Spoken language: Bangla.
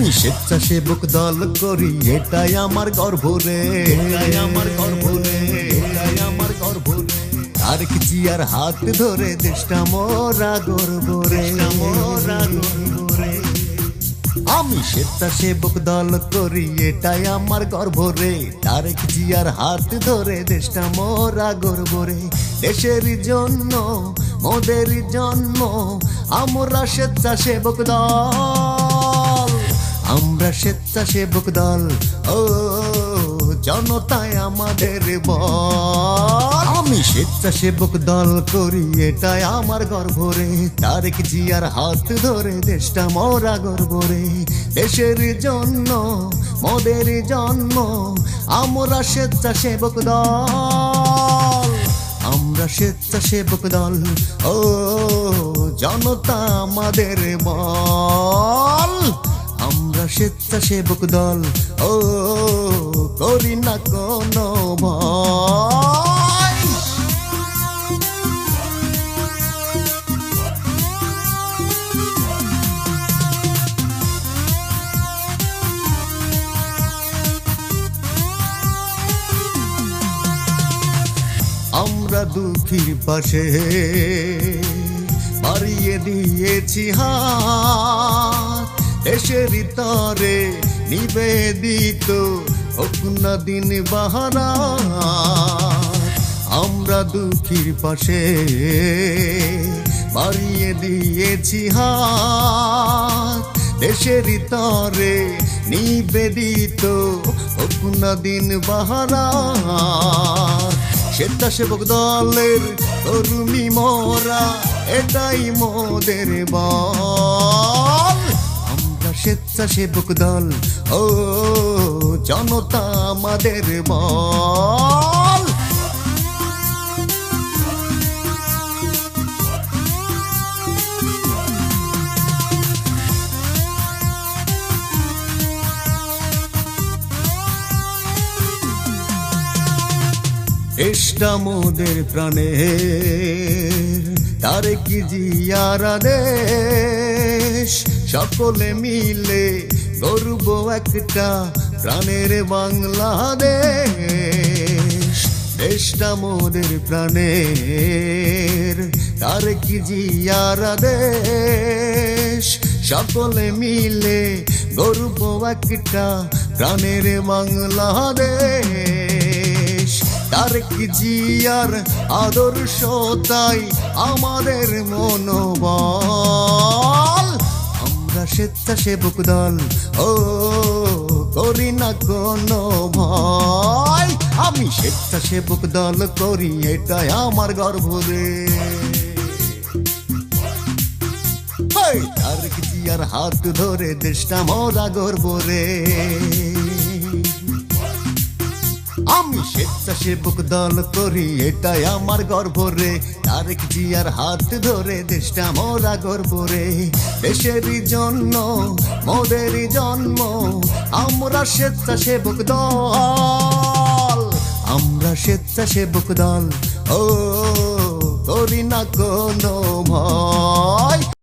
আমি স্বেচ্ছাসেবক দল করি এটাই আমার গর্ব রে। এটাই আমার গর্ব রে এটাই আমার গর্ব রে। আর কি জিয়ার হাত ধরে দেশটা মোরা গর্ব রে। মোরা গর্ব রে। আমি স্বেচ্ছাসেবক দল করি এটাই আমার গর্ব রে। তারেক জিয়ার হাত ধরে দেশটা মোরা গর্ব রে। দেশের জন্য মোদের জন্ম আমরা স্বেচ্ছাসেবক দল আমরা স্বেচ্ছাসেবক দল, ও জনতায় আমাদের বল আমি স্বেচ্ছাসেবক দল করি, এটাই আমার গর্ব রে। তারেক জিয়ার হাত ধরে দেশটা মরা গর্ব রে। দেশের জন্য, মোদের জন্ম আমরা স্বেচ্ছাসেবক দল। আমরা স্বেচ্ছাসেবক দল, ও, জনতা আমাদের বল স্বেচ্ছাসেবক দল। ও করি না কোনো আমরা দুঃখীর পাশে বাড়িয়ে দিয়েছি হাত। দেশের তরে নিবেদিত হোক দিন বাহারা আমরা দুঃখীর পাশে বাড়িয়ে দিয়েছি হাত। দেশের তরে নিবেদিত হোক না দিন বাহারা স্বেচ্ছাসেবক দলের কর্মী মোরা, এটাই মোদের আমরা স্বেচ্ছাসেবক দল। ও জনতা আমাদের বল। প্রাণে তারে কি জিয়ারা দেশ সকলে মিলে গর্ব একটা প্রাণের বাংলাদেশ। দেশটা মোদের প্রাণের, তার কি জিয়ারা দেশ? সকলে মিলে গর্ব একটা প্রাণের বাংলাদেশ। কি জিয়ার আদর্শ তাই আমাদের মনোবল? আমরা স্বেচ্ছাসেবক দল। ও, করি না কোনো ভয়। আমি স্বেচ্ছাসেবক দল করি, এটাই আমার গর্ব রে। তার আর হাত ধরে দেশটা মজা গর্ব রে? আমি স্বেচ্ছাসেবক দল করি, এটাই আমার গর্ব রে। তারেক জিয়ার হাত ধরে দেশটা মোরা গর্ব রে। দেশের জন্য মোদের জন্ম, আমরা স্বেচ্ছাসেবক দল। আমরা স্বেচ্ছাসেবক দল, ও, করি না কোনো ভয়।